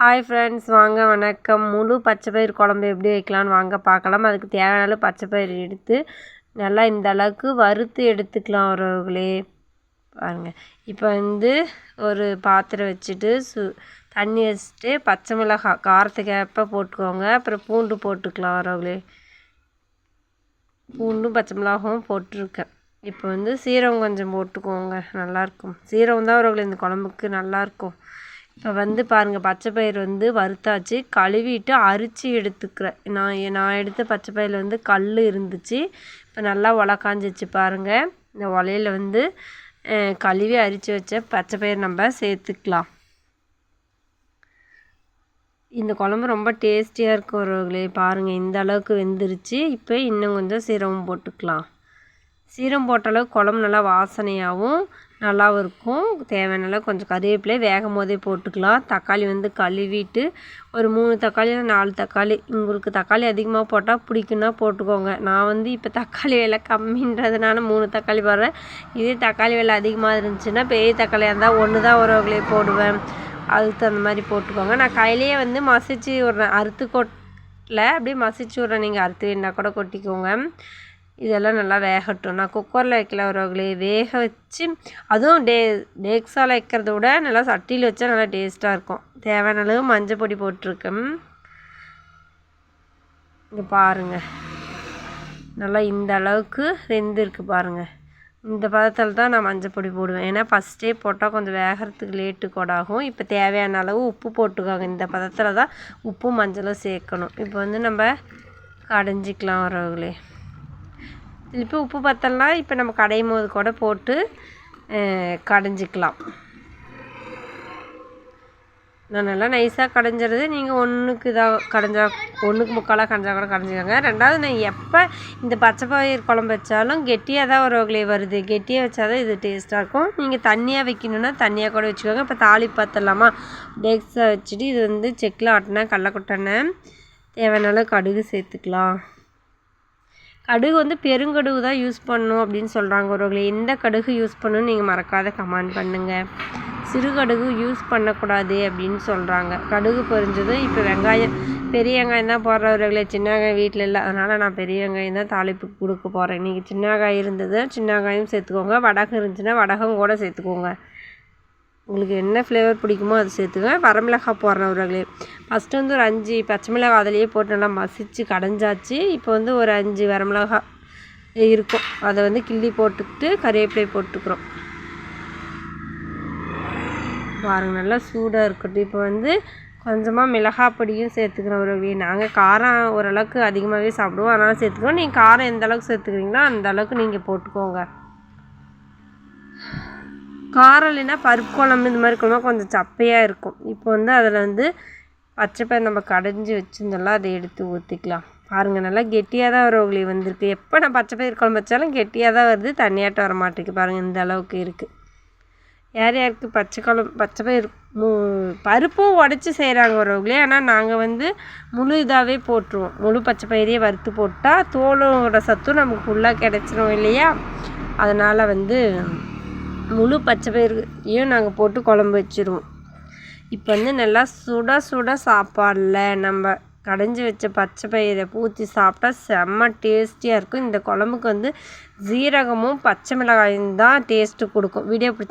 Hi friends வாங்க வணக்கம். முழு பச்சை பயிர் குழம்பு எப்படி வைக்கலான்னு வாங்க பார்க்கலாம். அதுக்கு தேவையான அளவு பச்சை பயிர் எடுத்து நல்லா இந்த அளவுக்கு வறுத்து எடுத்துக்கலாம் உறவுகளே. பாருங்கள் இப்போ வந்து ஒரு பாத்திரம் வச்சுட்டு சு தண்ணி வச்சுட்டு பச்சை மிளகாய் காரத்துக்கு ஏற்ப போட்டுக்கோங்க. அப்புறம் பூண்டு போட்டுக்கலாம் உறவுகளே. பூண்டும் பச்சை மிளகாவும் போட்டிருக்கேன். இப்போ வந்து சீரகம் கொஞ்சம் போட்டுக்கோங்க. நல்லாயிருக்கும் சீரகம் தான் உறவுகளே இந்த குழம்புக்கு நல்லாயிருக்கும் இப்போ வந்து பாருங்கள் பச்சை பயிர் வந்து வறுத்தாச்சு. கழுவிட்டு அரிச்சு எடுத்துக்கிறேன். நான் நான் எடுத்த பச்சை பயிரில் வந்து கல் இருந்துச்சு. இப்போ நல்லா உலக்காஞ்சிச்சு பாருங்கள் இந்த உலையில் வந்து கழுவி அரித்து வச்ச பச்சை பயிர் நம்ம சேர்த்துக்கலாம். இந்த குழம்பு ரொம்ப டேஸ்டியாக இருக்கும் ஒருவர்களே பாருங்கள் இந்த அளவுக்கு வெந்துருச்சு. இப்போ இன்னும் கொஞ்சம் சீரகம் போட்டுக்கலாம். சீரம் போட்ட அளவுக்கு குழம்பு நல்லா வாசனையாகவும் நல்லாவும் இருக்கும். தேவையான அளவு கொஞ்சம் கறிவேப்பிலை வேகும் போதே போட்டுக்கலாம். தக்காளி வந்து கழுவிட்டு ஒரு மூணு தக்காளி நாலு தக்காளி உங்களுக்கு தக்காளி அதிகமாக போட்டால் பிடிக்குன்னா போட்டுக்கோங்க. நான் வந்து இப்போ தக்காளி விலை கம்மின்றதுனால மூணு தக்காளி போடுறேன். இதே தக்காளி விலை அதிகமாக இருந்துச்சுன்னா பெரிய தக்காளியாக இருந்தால் ஒன்று தான் ஒரு வகையிலே போடுவேன். அதுக்கு தகுந்த மாதிரி போட்டுக்கோங்க. நான் கையிலேயே வந்து மசிச்சு விட்றேன். அறுத்து கொட்டில் அப்படியே மசிச்சு விட்றேன். நீங்கள் அறுத்து வேணால் கூட கொட்டிக்கோங்க. இதெல்லாம் நல்லா வேகட்டும். நான் குக்கரில் வைக்கல உறவுகளே வேக வச்சு அதுவும் டே டேக்ஸால் வைக்கிறத விட நல்லா சட்டியில் வச்சா நல்லா டேஸ்ட்டாக இருக்கும். தேவையான அளவு மஞ்சள் பொடி போட்டிருக்கேன் இங்கே பாருங்கள் நல்லா இந்த அளவுக்கு வெந்திருக்கு பாருங்கள் இந்த பதத்தில் தான் நான் மஞ்சள் பொடி போடுவேன். ஏன்னா ஃபஸ்ட்டே போட்டால் கொஞ்சம் வேகிறதுக்கு லேட்டு கூட ஆகும் இப்போ தேவையான அளவு உப்பு போட்டுக்கோங்க. இந்த பதத்தில் தான் உப்பும் மஞ்சளும் சேர்க்கணும். இப்போ வந்து நம்ம கடைஞ்சிக்கலாம் வரவங்களே இப்போ உப்பு பத்தலாம் இப்போ நம்ம கடையும் போது கூட போட்டு கடைஞ்சிக்கலாம். நான் நல்லா நைஸாக கடைஞ்சிடுது நீங்கள் ஒன்றுக்கு இதாக கடைஞ்சா ஒன்றுக்கு முக்காலாக கடைஞ்சா கூட கடைஞ்சிக்கோங்க. ரெண்டாவது நான் எப்போ இந்த பச்சை பயிர் குழம்பு வச்சாலும் கெட்டியாக தான் ஒரு வகையிலே வருது. கெட்டியாக வச்சா தான் இது டேஸ்ட்டாக இருக்கும். நீங்கள் தண்ணியாக வைக்கணுன்னா தண்ணியாக கூட வச்சுக்கோங்க. இப்போ தாலி பார்த்தலாமா டேக்ஸாக வச்சுட்டு இது வந்து செக்கில் ஆட்டினா கடலக்கொட்டனை தேவையான கடுகு சேர்த்துக்கலாம். கடுகு வந்து பெருங்கடுகு தான் யூஸ் பண்ணணும் அப்படின்னு சொல்கிறாங்க ஒருவர்களை எந்த கடுகு யூஸ் பண்ணணும்னு நீங்கள் மறக்காத கமெண்ட் பண்ணுங்கள் சிறு கடுகு யூஸ் பண்ணக்கூடாது அப்படின்னு சொல்கிறாங்க கடுகு பொரிஞ்சதும் இப்போ வெங்காயம் பெரிய வெங்காயம் தான் போடுறவர்களே சின்ன வெங்காயம் வீட்டில் இல்லை. அதனால் நான் பெரிய வெங்காயம் தான் தாளிப்பு கொடுக்க போகிறேன் நீங்கள் சின்ன வெங்காயம் இருந்தது. சின்ன வெங்காயம் சேர்த்துக்கோங்க. வடகம் இருந்துச்சுன்னா வடகம் கூட சேர்த்துக்கோங்க. உங்களுக்கு என்ன ஃப்ளேவர் பிடிக்குமோ அதை சேர்த்துக்கோங்க. வரமிளகாய் உறவுகளே ஃபஸ்ட்டு வந்து ஒரு அஞ்சு பச்சை மிளகாய் அதிலேயே போட்டு நல்லா மசித்து கடைஞ்சாச்சு. இப்போ வந்து ஒரு அஞ்சு வரமிளகாய் இருக்கும். அதை வந்து கிள்ளி போட்டுக்கிட்டு கறிவேப்பிலை போட்டுக்கிறோம். பாருங்கள் நல்லா சூடாக இருக்கட்டும். இப்போ வந்து கொஞ்சமாக மிளகாய் பொடியும் சேர்த்துக்கிறோம் ஒரு நாங்கள் காரம் ஓரளவுக்கு அதிகமாகவே சாப்பிடுவோம். அதனால் சேர்த்துக்கிறோம். நீங்கள் காரம் எந்த அளவுக்கு சேர்த்துக்கிறீங்களோ அந்த அளவுக்கு நீங்கள் போட்டுக்கோங்க. காரம் இல்லைன்னா பருப்பு குழம்பு இந்த மாதிரி குழம்பு கொஞ்சம் சப்பையாக இருக்கும். இப்போ வந்து அதில் வந்து பச்சைப்பயிர் நம்ம கடைஞ்சி வச்சுருந்தோம்ல அதை எடுத்து ஊற்றிக்கலாம் பாருங்கள் நல்லா கெட்டியாக தான் உங்களை வந்திருக்கு. எப்போ நான் பச்சைப்பயிர் குழம்பு வச்சாலும் கெட்டியாக தான் வருது தண்ணியாட்டம் வர மாட்டேங்குது. பாருங்கள் இந்த அளவுக்கு இருக்குது யார் யாருக்கு பச்சை குழம்பு பச்சை பயிர் மு பருப்பும் உடச்சி செய்கிறாங்க வரவங்களே ஆனால் நாங்கள் வந்து முழு இதாகவே போட்டுருவோம். முழு பச்சை பயிரையே வறுத்து போட்டால் தோலோட சத்தும் நமக்கு ஃபுல்லாக கிடச்சிரும் இல்லையா? அதனால் வந்து முழு பச்சை பயிரையும் நாங்கள் போட்டு குழம்பு வச்சுருவோம். இப்போ வந்து நல்லா சுட சுட சாப்பாடில் நம்ம கடைஞ்சி வச்ச பச்சை பயிரை பூத்தி சாப்பிட்டா செம்ம டேஸ்டியாக இருக்கும். இந்த குழம்புக்கு வந்து ஜீரகமும் பச்சை மிளகாயும் தான் டேஸ்ட்டு கொடுக்கும். வீடியோ பிடிச்சி